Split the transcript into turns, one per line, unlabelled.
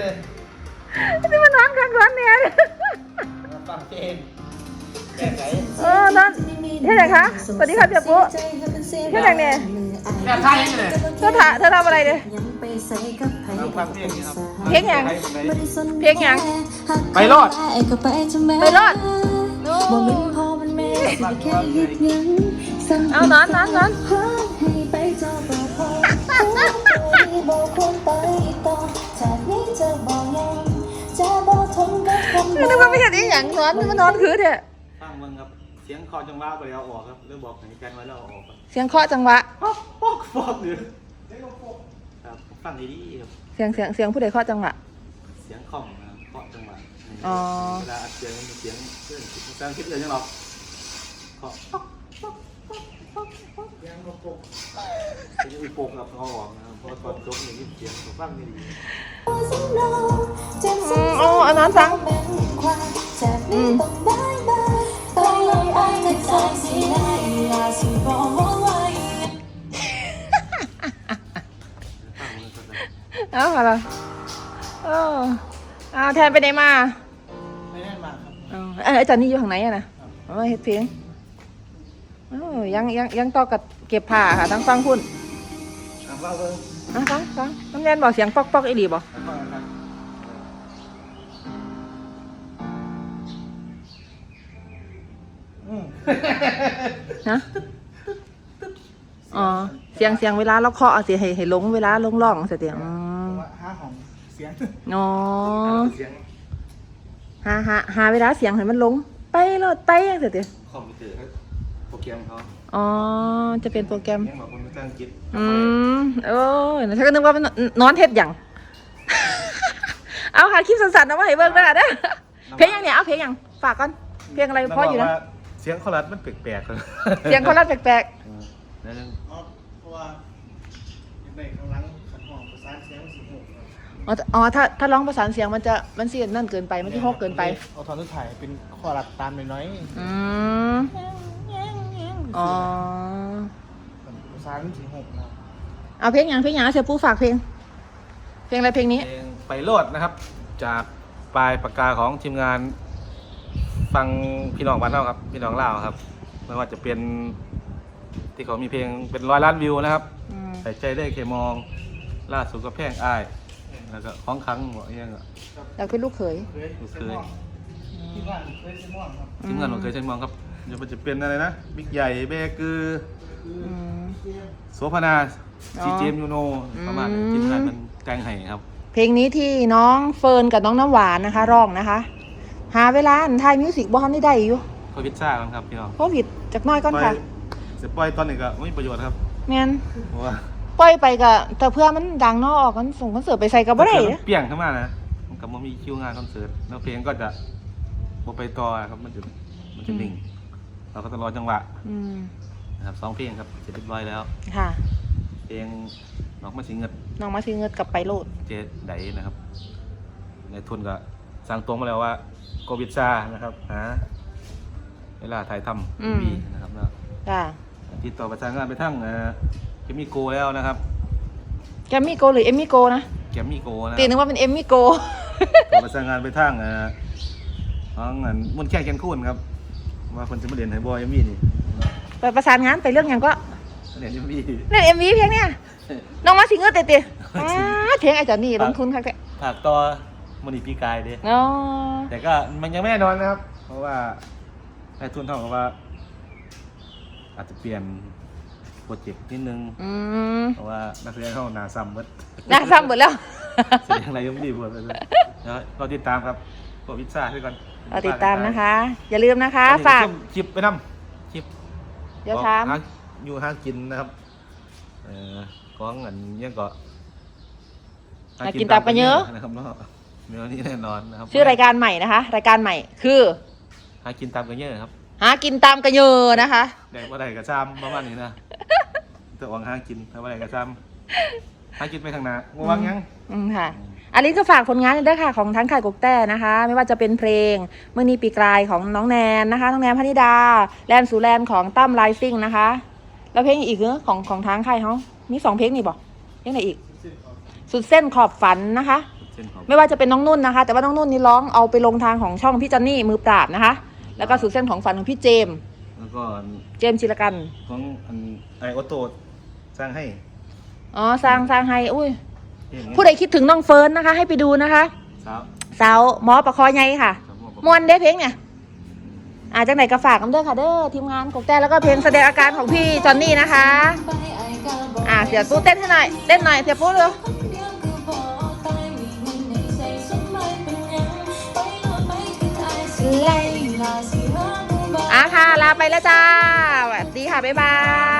เลย
นี่มันนอนกันร้อนเนี่ย
มาฟังเพลงแก้ไข
เออนอนเท่ไหนคะสวัสดีค่ะเปียปุ๊เท่ไหนเนี่ย
แก้ไขเลย
เธอถาเธอทำอะไรเนี่ย
มาฟังเพลงนี่ครับ
เพลงหยังเพลงหยัง
ไปรอด
ไปรอดโอ้เอานอนนอน นอนนึกว่าไม่เห็นอีหยังนอนนึกว่านอนคือเถอะ
ฟังมึงครับ เสียงคอจังหวะไปแล้วออกครับหรือบอกให้กันไว้แล้วเอาออกครับ
เสียงเคาะจังหวะ
ป๊อกป๊อกป๊อกอยู่ครับฟังดีๆครับ
เสียงเสียงเสียงผู้ใดเคาะจังหวะ
เสียงคล่องนะครับเคาะจังหวะ
อ๋อ
เวลาอัดเสียงมันมีเสียงเพื่อนแซงคิดเลยยังหรอกเคาะป๊อกป๊อก ยังมาปกเป็นอุปกกับเขาออกนะครับเพราะตอนจบอย่างนี้เสียงผมฟังไม่ดี
อืมโอ้อนอนฟังอืมเอาค่ะล่ะเออเอาแทนไปไหนมา
ไม่แน่นมาครับ
อ๋อเอ้ยอาจารย์นี่อยู่ข้างไหนอะนะเอามาเฮ็ดเพลง อ้ยังยังยังต่อกับเก็บผ้าค่ะทั้งฟังคุณ
อะฟังเบิ่ง
อะฟังฟังน้ำแนนบอกเสียงปอกปอกอีหลีบอก
อะฟังนะครับอืม
นะอ๋อ เสียงเสียงเวลาเราเคาะเอาเสียงให้ให้ลงเวลาลงร่องเสียงอืม
ว่าห้าของเสียง
อ๋อ
เสียง
หาหาหาเวลาเสียงให้มันลง ไปรถไปยังเสียเดียว
คอมพิวเตอร์เขาโปร แกรมเขา
อ๋อ จะเป็นโปรแกรม
ยังบอกคนภาษาอังกฤษ
อืมโอ้ยฉันก็นึกว่ามันนอนเท็ดอย่าง เอาค่ะคลิปสั้นๆเอามาให้เบิ่งได้เด้อเพลงยังเนี่ยเอาเพลงยังฝากก่อน เพลงอะไรพ่ออยู่นะ
แล้วบกว่าเสียงคอรัสมันแปลกๆเลย
เสียงคนรัดแปลก
เออแล้วนึง
เพราะว่าในข้างหลังขันห้องประสานเสียงสิบหก
ๆ อ๋ออ๋อถ้าถ้าร้องประสานเสียงมันจะมันเสียงนั่นเกินไป มันที่ฮอกเกินไป
เอาทอนทุกถ่ายเป็นข้อหลักตามน้อย
อืม อ๋อ
ๆประสานสิบหกนะ
เอาเพลงยังเพลงยังเอาเสียปูฝากเพลง เพลงอะไรเพลงนี้
เพลงไปโลดนะครับ จากปลายปากกาของทีมงาน ฟังพี่น้องบ้านเราครับ พี่น้องลาวครับ ไม่ว่าจะเป็นที่เขามีเพลงเป็นร้อยล้านวิวนะครับ
อืม
ใส่ใจได้เคมอง ล่าสุดก็แพงอ้าย แล้วก็ของครั้งหัวเอียงอะ
อยากเป็นลูกเขย
เคยเส้นม่วงที่บ้านเคยเส้นม่วงครับ
ทีมงานของเคยใช้มองครับ เดี๋ยวมันจะเป็นอะไรนะบิ๊กใหญ่เบกือ
อืม
โสพนา
อ๋อ
ซีเจมยูโนประมาณนี้
อืม
ทีมงานมันแกงไห้ครับ
เพลงนี้ที่น้องเฟิร์นกับน้องน้ำหวานนะคะร้องนะคะ หาเวลาอันไทยมิวสิกบอลได้ได้อยู่
โควิดซ่ากันครับพี่น้อง
โควิดจากหน้อยก่อน
ปล่อย
ค่ะ
เสร็จปล่อยตอนนี้ก็ไม่มีประโยชน์ครับ
แม่น
เพราะว่า
ปล่อยไปก็แต่เพื่อมันดังเนอกออกกันส่งคอนเสิร์ตไปใส่กับบ่ได้
ถ้าเกิ
นะ
มันเปรี้ยงขึ้นมานะมันก็บ่มีคิวงานคอนเสิร์ตแล้วเพลงก็จะบ่ไปต่อครับมันจะมันจะนิ่ง เราก็ต้องรอจังหวะ
อืม
นะครับสองเพลงครับเสร็จเรียบร้อยแล้ว
ค่ะ
เพลงนอกมาสิงเงิด
น้องมาซื้อเงินกลับไปโลด
เจไดนะครับในทุนก็สั่งตรงมาแล้วว่าโควิดซานะครับหาเวลาถ่ายทำมีนะครับแล้ว
จ้า
ติดต่อประสานงานไปทั้งเอ่อแกมมี่โกแล้วนะครับ
แกมมี่โกหรือเอมมี่โกนะ
แกมมี่โกนะ
ตีนึกว่าเป็นเอมมี่โก
ต่อประสานงานไปทั้งเอ่อน้องอันมุนแค่แกนคูนครับ ว่าคนจะมาเรียนไฮบอยเอมมี่นี่
ไปประสานงานไปเรื่องหยังก็
เรียนเอมมี่
เล่นเอ็มวีเพลงเนี่ยน้องมาสิงเงินเตะเตะอ้าเพลงไอ้จอนนี่ลงทุนค่ะแก
ผากต่อมณีปีกายเด้
เนาะ
แต่ก็มันยังไม่แน่นอนนะครับ เพราะว่าในทุนเท่ากับว่า อาจจะเปลี่ยนโปรเจกต์นิดนึง
อืม
เพราะว่านักแสดงเขาหนาซ้ำหมด
น่าซ้ำหมดแล้ว
แสดงอะไรยังไม่ดีหมดเลยแล้วเราติดตามครับ โปรวิซ่าด้วยกัน
เราติดตามนะคะ อย่าลืมนะคะฝาก
คลิปไปนำคลิป
เดี๋ยวถาม
หอยู่ห้างกินนะครับเอ่อของอันยังก็
หากินตามกันเยอะ
นะครับเนาะเนื้อนี้แน่นอนนะครับ
ชื่อรายการใหม่นะคะ รายการใหม่คือ
หากินตามกันเยอะครับ
หากินตามกระเยอนะคะ
แดกว่าใดกระซ้ำประมาณนี้นะแต่วังห้างกินถ้าว่าใดกระซ้ำห้างกินไปทางหน้าบ่วังยัง
อืมค่ะ อันนี้ก็ฝากผลงานด้วยค่ะของทั้งข่ายกกแต้นะคะ ไม่ว่าจะเป็นเพลงเมื่อนี้ปีกลายของน้องแนนนะคะน้องแนนพนิดา แลนสู่แลนของตั้มไลซิ่งนะคะ แล้วเพลงอีกเหรอของของทางค่ายเขามีสองเพลงนี่บอกเพลงไหนอีก สุดเส้นขอบฝันนะคะ
เส้นของ
ไม่ว่าจะเป็นน้องนุ่นนะคะ แต่ว่าน้องนุ่นนี่ร้องเอาไปลงทางของช่องพี่จอนนี่มือปราบนะคะ แล้วก็สุดเส้นของฝันของพี่เจมส์
แล้วก็อัน
เจมส์จิรกัน
ของอันไอโอโตสร้างให้
อ๋อสร้างสร้างให้อุ้ย
เห็นไหม
ผู้ใดคิดถึงน้องเฟิร์นนะคะ ให้ไปดูนะคะ
สาว
สาวหมอประคอใหญ่ค่ะ
สาวบอก
มวนเด้เพลงเนี่ยอาจากไหนก็ฝากกันเด้อค่ะเด้อทีมงานกกแต่แล้วก็เพลงแสดงอาการของพี่จอนนี่นะคะ อ่าเสียปูเต้นให้หน่อยเต้นหน่อยเสียปูเร็วอะค่ะลาไปแล้วจ้าสวัสดีค่ะบ๊ายบาย